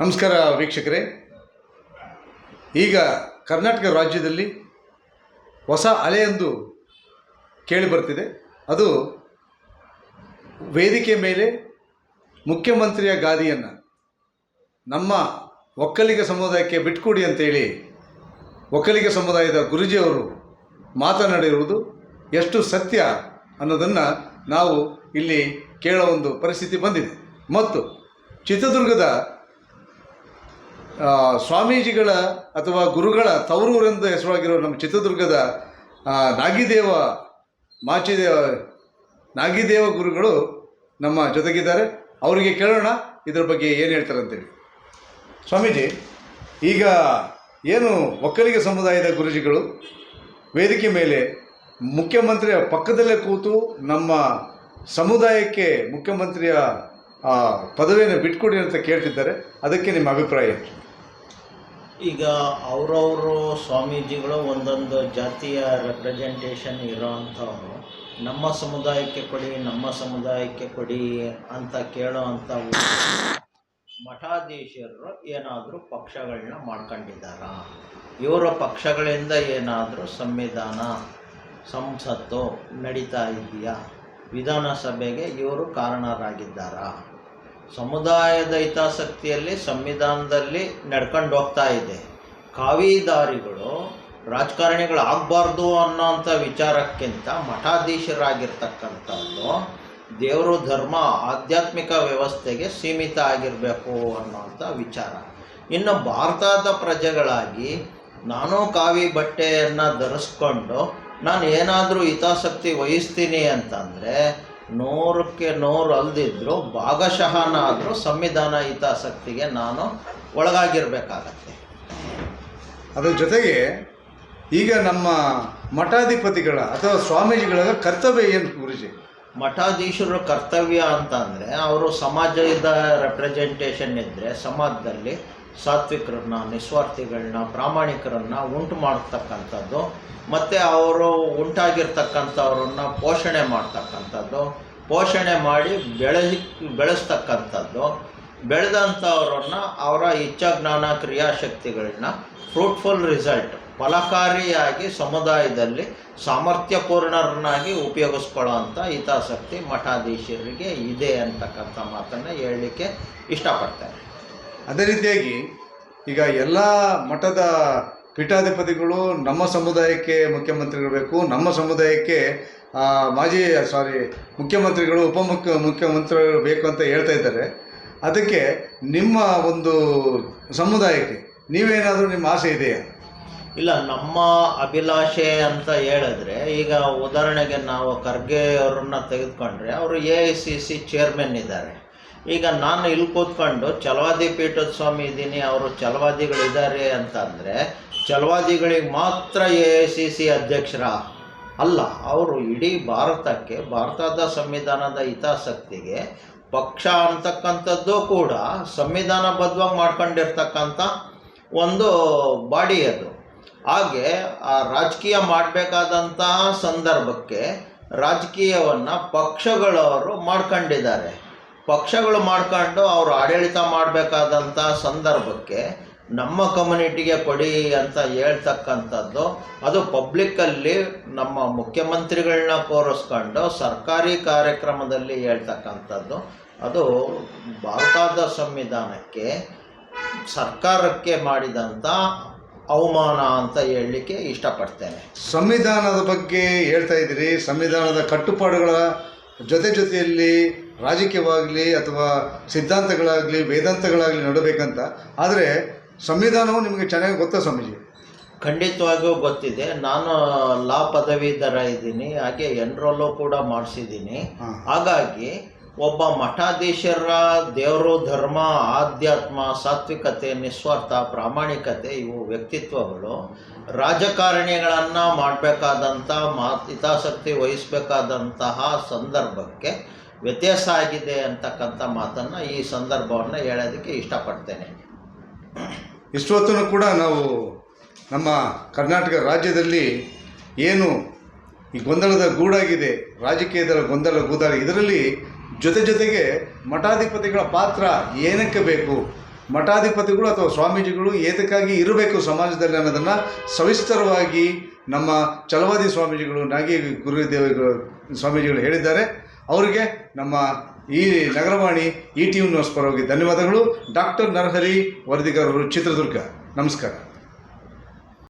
ನಮಸ್ಕಾರ ವೀಕ್ಷಕರೇ. ಈಗ ಕರ್ನಾಟಕ ರಾಜ್ಯದಲ್ಲಿ ಹೊಸ ಅಲೆಯೊಂದು ಕೇಳಿ ಬರ್ತಿದೆ. ಅದು ವೇದಿಕೆ ಮೇಲೆ ಮುಖ್ಯಮಂತ್ರಿಯ ಗಾದಿಯನ್ನು ನಮ್ಮ ಒಕ್ಕಲಿಗ ಸಮುದಾಯಕ್ಕೆ ಬಿಟ್ಕೊಡಿ ಅಂತೇಳಿ ಒಕ್ಕಲಿಗ ಸಮುದಾಯದ ಗುರುಜಿಯವರು ಮಾತನಾಡಿರುವುದು ಎಷ್ಟು ಸತ್ಯ ಅನ್ನೋದನ್ನು ನಾವು ಇಲ್ಲಿ ಕೇಳೋ ಒಂದು ಪರಿಸ್ಥಿತಿ ಬಂದಿದೆ. ಮತ್ತು ಚಿತ್ರದುರ್ಗದ ಸ್ವಾಮೀಜಿಗಳ ಅಥವಾ ಗುರುಗಳ ತವರೂರೆಂದು ಹೆಸರಾಗಿರೋ ನಮ್ಮ ಚಿತ್ರದುರ್ಗದ ನಾಗಿದೇವ, ಮಾಚಿದೇವ, ನಾಗಿದೇವ ಗುರುಗಳು ನಮ್ಮ ಜೊತೆಗಿದ್ದಾರೆ. ಅವರಿಗೆ ಕೇಳೋಣ, ಇದರ ಬಗ್ಗೆ ಏನು ಹೇಳ್ತಾರೆ ಅಂತೇಳಿ. ಸ್ವಾಮೀಜಿ, ಈಗ ಏನು ಒಕ್ಕಲಿಗ ಸಮುದಾಯದ ಗುರುಜಿಗಳು ವೇದಿಕೆ ಮೇಲೆ ಮುಖ್ಯಮಂತ್ರಿಯ ಪಕ್ಕದಲ್ಲೇ ಕೂತು ನಮ್ಮ ಸಮುದಾಯಕ್ಕೆ ಮುಖ್ಯಮಂತ್ರಿಯ ಆ, ಪದವಿಯನ್ನು ಬಿಟ್ಕೊಡಿ ಅಂತ ಕೇಳ್ತಿದ್ದಾರೆ. ಅದಕ್ಕೆ ನಿಮ್ಮ ಅಭಿಪ್ರಾಯ ಈಗ ಅವರವರು ಸ್ವಾಮೀಜಿಗಳು ಒಂದೊಂದು ಜಾತಿಯ ರೆಪ್ರೆಸೆಂಟೇಷನ್ ಇರೋವಂಥವ್ರು ನಮ್ಮ ಸಮುದಾಯಕ್ಕೆ ಕೊಡಿ ನಮ್ಮ ಸಮುದಾಯಕ್ಕೆ ಕೊಡಿ ಅಂತ ಕೇಳೋ ಅಂಥ ಮಠಾಧೀಶರು ಏನಾದರೂ ಪಕ್ಷಗಳನ್ನ ಮಾಡ್ಕೊಂಡಿದ್ದಾರ? ಇವರ ಪಕ್ಷಗಳಿಂದ ಏನಾದರೂ ಸಂವಿಧಾನ ಸಂಸತ್ತು ನಡೀತಾ ಇದೆಯಾ? ವಿಧಾನಸಭೆಗೆ ಇವರು ಕಾರಣರಾಗಿದ್ದಾರಾ? ಸಮುದಾಯದ ಹಿತಾಸಕ್ತಿಯಲ್ಲಿ, ಸಂವಿಧಾನದಲ್ಲಿ ನಡ್ಕೊಂಡು ಹೋಗ್ತಾ ಇದೆ. ಕಾವಿದಾರಿಗಳು ರಾಜಕಾರಣಿಗಳು ಆಗಬಾರ್ದು ಅನ್ನೋಂಥ ವಿಚಾರಕ್ಕಿಂತ ಮಠಾಧೀಶರಾಗಿರ್ತಕ್ಕಂಥದ್ದು ದೇವರು ಧರ್ಮ, ಆಧ್ಯಾತ್ಮಿಕ ವ್ಯವಸ್ಥೆಗೆ ಸೀಮಿತ ಆಗಿರಬೇಕು ಅನ್ನೋಂಥ ವಿಚಾರ. ಇನ್ನು ಭಾರತದ ಪ್ರಜೆಗಳಾಗಿ ನಾನು ಕಾವಿ ಬಟ್ಟೆಯನ್ನು ಧರಿಸ್ಕೊಂಡು ನಾನು ಏನಾದರೂ ಹಿತಾಸಕ್ತಿ ವಹಿಸ್ತೀನಿ ಅಂತಂದರೆ ನೂರಕ್ಕೆ ನೂರು ಅಲ್ದಿದ್ರು ಭಾಗಶಃನಾದರೂ ಸಂವಿಧಾನ ಹಿತಾಸಕ್ತಿಗೆ ನಾನು ಒಳಗಾಗಿರ್ಬೇಕಾಗತ್ತೆ. ಅದ್ರ ಜೊತೆಗೆ ಈಗ ನಮ್ಮ ಮಠಾಧಿಪತಿಗಳ ಅಥವಾ ಸ್ವಾಮೀಜಿಗಳ ಕರ್ತವ್ಯ ಏನು ಗುರುಜಿ? ಮಠಾಧೀಶರ ಕರ್ತವ್ಯ ಅಂತಂದರೆ ಅವರು ಸಮಾಜದ ರೆಪ್ರೆಸೆಂಟೇಷನ್ ಇದ್ದರೆ ಸಮಾಜದಲ್ಲಿ ಸಾತ್ವಿಕರನ್ನ, ನಿಸ್ವಾರ್ಥಿಗಳನ್ನ, ಪ್ರಾಮಾಣಿಕರನ್ನ ಉಂಟು ಮಾಡತಕ್ಕಂಥದ್ದು, ಮತ್ತು ಅವರು ಉಂಟಾಗಿರ್ತಕ್ಕಂಥವ್ರನ್ನ ಪೋಷಣೆ ಮಾಡ್ತಕ್ಕಂಥದ್ದು, ಪೋಷಣೆ ಮಾಡಿ ಬೆಳೆಸಿ ಬೆಳೆಸ್ತಕ್ಕಂಥದ್ದು, ಬೆಳೆದಂಥವ್ರನ್ನ ಅವರ ಇಚ್ಛಾಜ್ಞಾನ ಕ್ರಿಯಾಶಕ್ತಿಗಳನ್ನ ಫ್ರೂಟ್ಫುಲ್ ರಿಸಲ್ಟ್ ಫಲಕಾರಿಯಾಗಿ ಸಮುದಾಯದಲ್ಲಿ ಸಾಮರ್ಥ್ಯಪೂರ್ಣರನ್ನಾಗಿ ಉಪಯೋಗಿಸ್ಕೊಳ್ಳೋವಂಥ ಹಿತಾಸಕ್ತಿ ಮಠಾಧೀಶರಿಗೆ ಇದೆ ಅಂತಕ್ಕಂಥ ಮಾತನ್ನು ಹೇಳಲಿಕ್ಕೆ ಇಷ್ಟಪಡ್ತಾರೆ ಅದೇ ರೀತಿಯಾಗಿ ಈಗ ಎಲ್ಲ ಮಠದ ಪೀಠಾಧಿಪತಿಗಳು ನಮ್ಮ ಸಮುದಾಯಕ್ಕೆ ಮುಖ್ಯಮಂತ್ರಿಗಳು ಬೇಕು ನಮ್ಮ ಸಮುದಾಯಕ್ಕೆ ಮಾಜಿ, ಸಾರಿ, ಮುಖ್ಯಮಂತ್ರಿಗಳು ಉಪಮುಖ್ಯ ಮುಖ್ಯಮಂತ್ರಿಗಳು ಬೇಕು ಅಂತ ಹೇಳ್ತಾ ಇದ್ದಾರೆ. ಅದಕ್ಕೆ ನಿಮ್ಮ ಒಂದು ಸಮುದಾಯಕ್ಕೆ ನೀವೇನಾದರೂ ನಿಮ್ಮ ಆಸೆ ಇದೆಯಾ? ಇಲ್ಲ, ನಮ್ಮ ಅಭಿಲಾಷೆ ಅಂತ ಹೇಳಿದ್ರೆ, ಈಗ ಉದಾಹರಣೆಗೆ ನಾವು ಖರ್ಗೆ ಅವರನ್ನ ತೆಗೆದುಕೊಂಡ್ರೆ, ಅವರು A I C C chairman ಇದ್ದಾರೆ. ಈಗ ನಾನು ಇಲ್ಲಿ ಕೂತ್ಕೊಂಡು ಚಲವಾದಿ ಪೀಠದ ಸ್ವಾಮಿ ಇದ್ದೀನಿ, ಅವರು ಛಲವಾದಿಗಳಿದ್ದಾರೆ ಅಂತಂದರೆ ಚಲವಾದಿಗಳಿಗೆ ಮಾತ್ರ ಎ ಸಿ ಸಿ ಅಧ್ಯಕ್ಷರ ಅಲ್ಲ, ಅವರು ಇಡೀ ಭಾರತಕ್ಕೆ, ಭಾರತದ ಸಂವಿಧಾನದ ಹಿತಾಸಕ್ತಿಗೆ ಪಕ್ಷ ಅಂತಕ್ಕಂಥದ್ದು ಕೂಡ ಸಂವಿಧಾನಬದ್ಧವಾಗಿ ಮಾಡ್ಕೊಂಡಿರ್ತಕ್ಕಂಥ ಒಂದು ಬಾಡಿ ಅದು. ಹಾಗೆ ಆ ರಾಜಕೀಯ ಮಾಡಬೇಕಾದಂತಹ ಸಂದರ್ಭಕ್ಕೆ ರಾಜಕೀಯವನ್ನು ಪಕ್ಷಗಳವರು ಮಾಡ್ಕೊಂಡಿದ್ದಾರೆ. ಪಕ್ಷಗಳು ಮಾಡ್ಕೊಂಡು ಅವರು ಆಡಳಿತ ಮಾಡಬೇಕಾದಂಥ ಸಂದರ್ಭಕ್ಕೆ ನಮ್ಮ ಕಮ್ಯುನಿಟಿಗೆ ಕೊಡಿ ಅಂತ ಹೇಳ್ತಕ್ಕಂಥದ್ದು, ಅದು ಪಬ್ಲಿಕ್ಕಲ್ಲಿ ನಮ್ಮ ಮುಖ್ಯಮಂತ್ರಿಗಳನ್ನ ಕೋರಿಸ್ಕೊಂಡು ಸರ್ಕಾರಿ ಕಾರ್ಯಕ್ರಮದಲ್ಲಿ ಹೇಳ್ತಕ್ಕಂಥದ್ದು. ಅದು ಭಾರತದ ಸಂವಿಧಾನಕ್ಕೆ, ಸರ್ಕಾರಕ್ಕೆ ಮಾಡಿದಂಥ ಅವಮಾನ ಅಂತ ಹೇಳಲಿಕ್ಕೆ ಇಷ್ಟಪಡ್ತೇನೆ. ಸಂವಿಧಾನದ ಬಗ್ಗೆ ಹೇಳ್ತಾ ಇದ್ದೀರಿ. ಸಂವಿಧಾನದ ಕಟ್ಟುಪಾಡುಗಳ ಜೊತೆ ಜೊತೆಯಲ್ಲಿ ರಾಜಕೀಯವಾಗಲಿ ಅಥವಾ ಸಿದ್ಧಾಂತಗಳಾಗಲಿ ವೇದಾಂತಗಳಾಗಲಿ ನಡಬೇಕಂತ ಆದರೆ ಸಂವಿಧಾನವು ನಿಮಗೆ ಚೆನ್ನಾಗಿ ಗೊತ್ತಾ ಸ್ವಾಮೀಜಿ? ಖಂಡಿತವಾಗಿಯೂ ಗೊತ್ತಿದೆ. ನಾನು ಲಾ ಪದವೀಧರ ಇದ್ದೀನಿ ಹಾಗೆ ಎನ್ರೋಲು ಕೂಡ ಮಾಡಿಸಿದ್ದೀನಿ. ಹಾಗಾಗಿ ಒಬ್ಬ ಮಠಾಧೀಶರ ದೇವರು ಧರ್ಮ ಆಧ್ಯಾತ್ಮ ಸಾತ್ವಿಕತೆ ನಿಸ್ವಾರ್ಥ ಪ್ರಾಮಾಣಿಕತೆ ಇವು ವ್ಯಕ್ತಿತ್ವಗಳು. ರಾಜಕಾರಣಿಗಳನ್ನು ಮಾಡಬೇಕಾದಂಥ ಮಾ ಹಿತಾಸಕ್ತಿ ವಹಿಸಬೇಕಾದಂತಹ ಸಂದರ್ಭಕ್ಕೆ ವ್ಯತ್ಯಾಸ ಆಗಿದೆ ಅಂತಕ್ಕಂಥ ಮಾತನ್ನು ಈ ಸಂದರ್ಭವನ್ನು ಹೇಳೋದಕ್ಕೆ ಇಷ್ಟಪಡ್ತೇನೆ. ಇಷ್ಟೊತ್ತೂ ಕೂಡ ನಾವು ನಮ್ಮ ಕರ್ನಾಟಕ ರಾಜ್ಯದಲ್ಲಿ ಏನು ಈ ಗೊಂದಲದ ಗೂಡಾಗಿದೆ, ರಾಜಕೀಯದ ಗೊಂದಲ ಗೂದಾರ ಇದರಲ್ಲಿ ಜೊತೆ ಜೊತೆಗೆ ಮಠಾಧಿಪತಿಗಳ ಪಾತ್ರ ಏನಕ್ಕೆ ಬೇಕು? ಮಠಾಧಿಪತಿಗಳು ಅಥವಾ ಸ್ವಾಮೀಜಿಗಳು ಏತಕ್ಕಾಗಿ ಇರಬೇಕು ಸಮಾಜದಲ್ಲಿ ಅನ್ನೋದನ್ನು ಸವಿಸ್ತರವಾಗಿ ನಮ್ಮ ಛಲವಾದಿ ಸ್ವಾಮೀಜಿಗಳು ನಾಗಿ ಗುರುದೇವಿಗಳು ಸ್ವಾಮೀಜಿಗಳು ಹೇಳಿದ್ದಾರೆ. ಅವರಿಗೆ ನಮ್ಮ ಈ ನಗರವಾಣಿ ಈ ಟಿ ನ್ಯೂಸ್ ಪರವಾಗಿ ಧನ್ಯವಾದಗಳು. ಡಾಕ್ಟರ್ ನರಹರಿ ವರದಿಗಾರರು ಚಿತ್ರದುರ್ಗ. ನಮಸ್ಕಾರ.